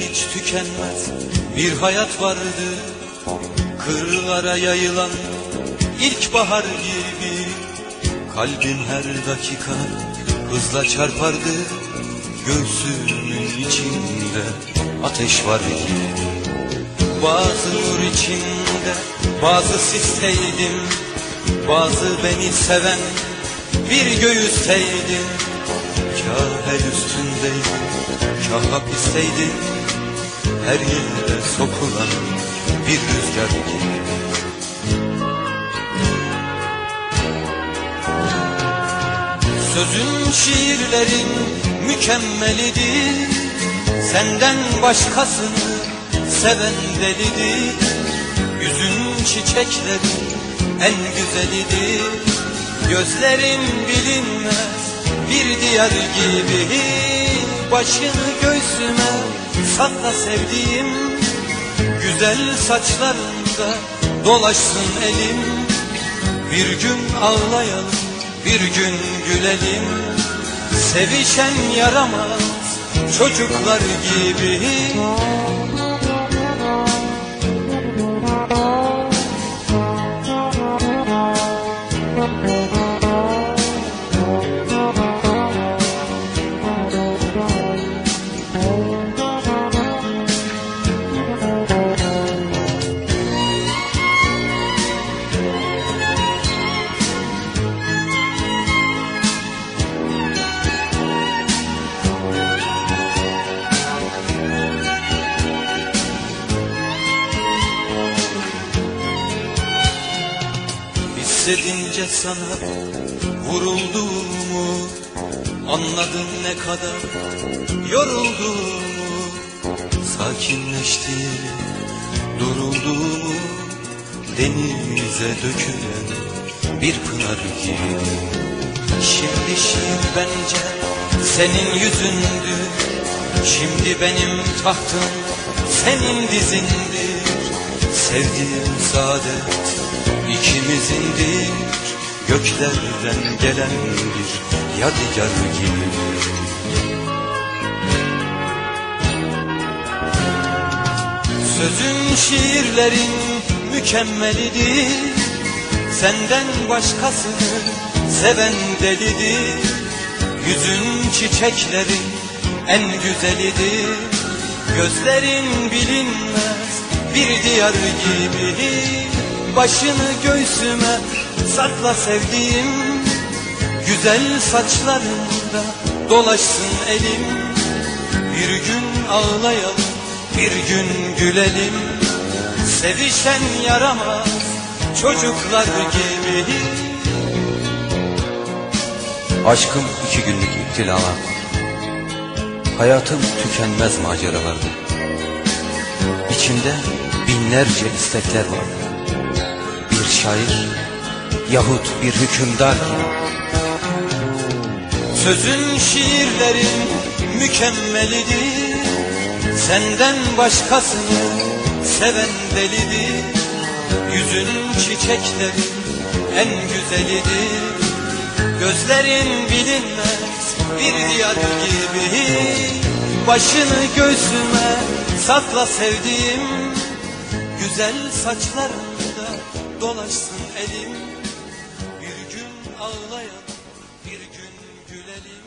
hiç tükenmez bir hayat vardı. Kırlara yayılan ilkbahar gibi Kalbim her dakika hızla çarpardı. Göğsümün içinde ateş var gibi Bazı nur içinde bazı sisteydim. Bazı beni seven bir göğüsteydim Kah el üstündeydim, kah hapisteydim Her yere sokulan bir rüzgar gibi Sözün şiirlerin mükemmelidir. Senden başkasını seven delidir. Yüzün çiçeklerin en güzelidir. Gözlerin bilinmez bir diyar gibi Başını göğsüme sakla sevdiğim Güzel saçlarında dolaşsın elim. Bir gün ağlayalım bir gün gülelim. Sevişen yaramaz çocuklar gibi Hissedince sana vurulduğumu Anladın ne kadar yorulduğumu Sakinleşti durulduğumu Denize dökülen bir pınar gibi. Şimdi şiir bence senin yüzündü Şimdi benim tahtım senin dizindir Sevdiğim saadet ikimizindir Göklerden gelen bir yadigar gibi. Sözün şiirlerin mükemmelidir Senden başkasını seven delidir. Yüzün çiçeklerin en güzelidir Gözlerin bilinmez bir diyar gibi Başını göğsüme sakla sevdiğim Güzel saçlarında dolaşsın elim. Bir gün ağlayalım bir gün gülelim. Sevişen yaramaz çocuklar gibi Aşkım iki günlük iptilalar Hayatım tükenmez maceralardı İçimde binlerce istekler vardı Bir şair yahut bir hükümdar. Gibi Sözün şiirlerin mükemmelidir. Senden başkasını seven delidir. Yüzün çiçeklerin en güzelidir. Gözlerin bilinmez bir diyar gibi. Başını göğsüme Sakla sevdiğim güzel saçlarında dolaşsın elim. Bir gün ağlayan bir gün gülelim.